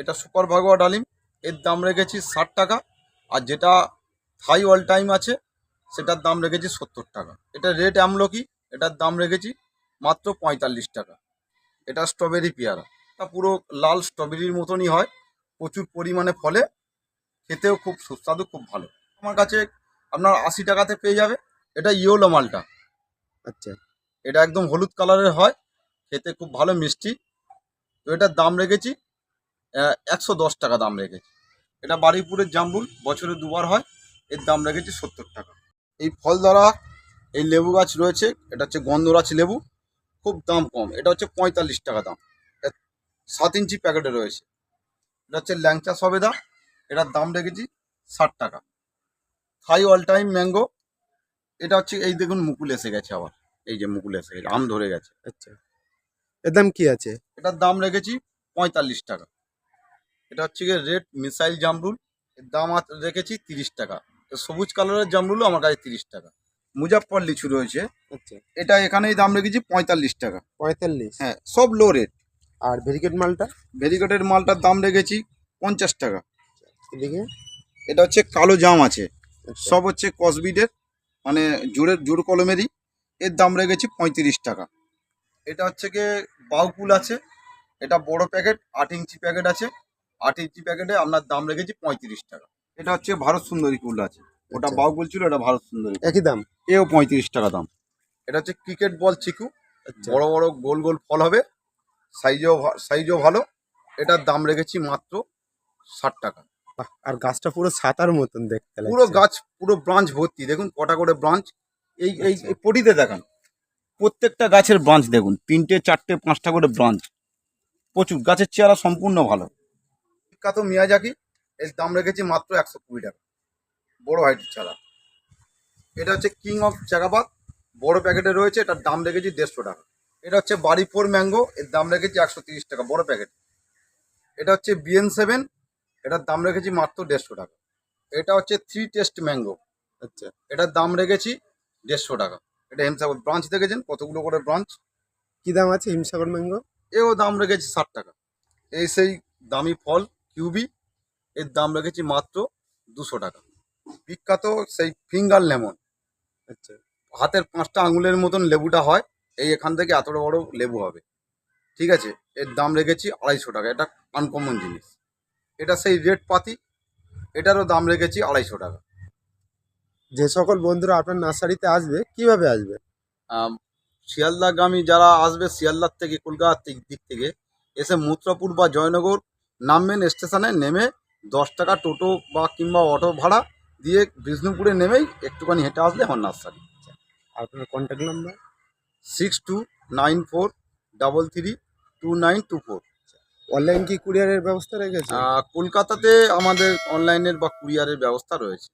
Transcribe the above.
এটা সুপার ভাগোয়া ডালিম। এর দাম রেখেছি ষাট টাকা। আর যেটা থাই অল টাইম আছে সেটার দাম রেখেছি সত্তর টাকা। এটা রেড আমলকি এটার দাম রেখেছি মাত্র পঁয়তাল্লিশ টাকা। এটা স্ট্রবেরি পেয়ারা। এটা পুরো লাল স্ট্রবেরির মতনই হয় প্রচুর পরিমাণে ফলে খেতেও খুব সুস্বাদু খুব ভালো। আমার কাছে আপনার আশি টাকাতে পেয়ে যাবে। এটা ইয়োলো মালটা। আচ্ছা। এটা একদম হলুদ কালারের হয় খেতে খুব ভালো মিষ্টি। তো এটার দাম রেখেছি একশো দশ টাকা দাম রেখেছি। এটা বারুইপুরের জাম্বুল বছরে দুবার হয় এর দাম রেখেছি সত্তর টাকা। এই ফল দ্বারা এই লেবু গাছ রয়েছে এটা হচ্ছে গন্ধরাজ লেবু খুব দাম কম এটা হচ্ছে পঁয়তাল্লিশ টাকা দাম। সাত ইঞ্চি প্যাকেটে রয়েছে। এটা হচ্ছে ল্যাংচা সবেদা এটার দাম রেখেছি ষাট টাকা। থাই অল টাইম ম্যাঙ্গো এটা হচ্ছে এই দেখুন মুকুল এসে গেছে আবার এই যে মুকুল এসে গেছে আম ধরে গেছে। আচ্ছা। এর দাম কি আছে? এটার দাম রেখেছি পঁয়তাল্লিশ টাকা। এটা হচ্ছে গিয়ে রেড মিসাইল জামরুল এর দাম রেখেছি তিরিশ টাকা। সবুজ কালারের জামরুলও আমার কাছে তিরিশ টাকা। মুজাফর লিচু রয়েছে আচ্ছা। এটা এখানেই দাম রেখেছি পঁয়তাল্লিশ টাকা। পঁয়তাল্লিশ? হ্যাঁ সব লো রেট আর ভেরিকেট মালটা? ভেরিকেটের মালটার দাম রেখেছি পঞ্চাশ টাকা। এদিকে? এটা হচ্ছে কালো জাম আছে। আচ্ছা, সব হচ্ছে কসবিডের মানে জোরের জোর কলমেরই। এর দাম রেখেছি পঁয়ত্রিশ টাকা। এটা হচ্ছে গিয়ে বাউকুল আছে। এটা বড় প্যাকেট আট ইঞ্চি প্যাকেট আছে। আট ইঞ্চি প্যাকেটে আপনার দাম রেখেছি পঁয়ত্রিশ টাকা। এটা হচ্ছে ভারত সুন্দরী কুল আছে। ওটা আচ্ছা। বাউকুল ছিল এটা ভারত সুন্দরী একই দাম? এও পঁয়ত্রিশ টাকা দাম। এটা হচ্ছে ক্রিকেট বল চিকু। আচ্ছা। বড় বড় গোল গোল ফল হবে। সাইজও সাইজও ভালো। এটার দাম রেখেছি মাত্র ষাট টাকা। আর গাছটা পুরো ছাতার মতন দেখতে পুরো গাছ পুরো ব্রাঞ্চ ভর্তি। দেখুন কটা করে ব্রাঞ্চ। এই এই এই পটিতে দেখান। প্রত্যেকটা গাছের ব্রাঞ্চ দেখুন। তিনটে চারটে পাঁচটা করে ব্রাঞ্চ। প্রচুর। গাছের চেহারা সম্পূর্ণ ভালো। বিখ্যাত মিয়াজাকি এর দাম রেখেছি মাত্র একশো কুড়ি টাকা। বড় হাইটের চারা। এটা হচ্ছে কিং অফ চাকাবাদ বড় প্যাকেটে রয়েছে এটার দাম রেখেছি দেড়শো টাকা। এটা হচ্ছে বাড়ি ফোর ম্যাঙ্গো এর দাম রেখেছি একশো তিরিশ টাকা বড় প্যাকেট। এটা হচ্ছে বিএন সেভেন এটার দাম রেখেছি মাত্র দেড়শো টাকা। এটা হচ্ছে থ্রি টেস্ট ম্যাঙ্গো আচ্ছা। এটার দাম রেখেছি দেড়শো টাকা। এটা হিমসাগর ব্রাঞ্চ দেখেছেন? কতগুলো করে ব্রাঞ্চ কি দাম আছে হিমসাগর ম্যাঙ্গো? এও দাম রেখেছি ষাট টাকা। এই সেই দামি ফল কিউবি এর দাম রেখেছি মাত্র দুশো টাকা। বিখ্যাত সেই ফিঙ্গার লেমন। আচ্ছা। হাতের পাঁচটা আঙুলের মতন লেবুটা হয় এই এখান থেকে এতটা বড় লেবু হবে। ঠিক আছে এর দাম রেখেছি আড়াইশো টাকা এটা আনকমন জিনিস। এটা সেই রেড পাতি এটারও দাম রেখেছি আড়াইশো টাকা। যে সকল বন্ধুরা আপনার নার্সারিতে আসবে কীভাবে আসবে? শিয়ালদাগামী যারা আসবে শিয়ালদার থেকে কলকাতার দিক থেকে এসে মথুরাপুর বা জয়নগর নামবেন স্টেশনে নেমে দশ টাকা টোটো বা কিংবা অটো ভাড়া দিয়ে বিষ্ণুপুরে নেমেই একটুখানি হেঁটে আসলে আমার নার্সারি আপনার contact number six two nine four double three two nine two four. Online কি কুরিয়ারের ব্যবস্থা রেখেছে? কলকাতাতে আমাদের অনলাইনের বা কুরিয়ারের ব্যবস্থা রয়েছে।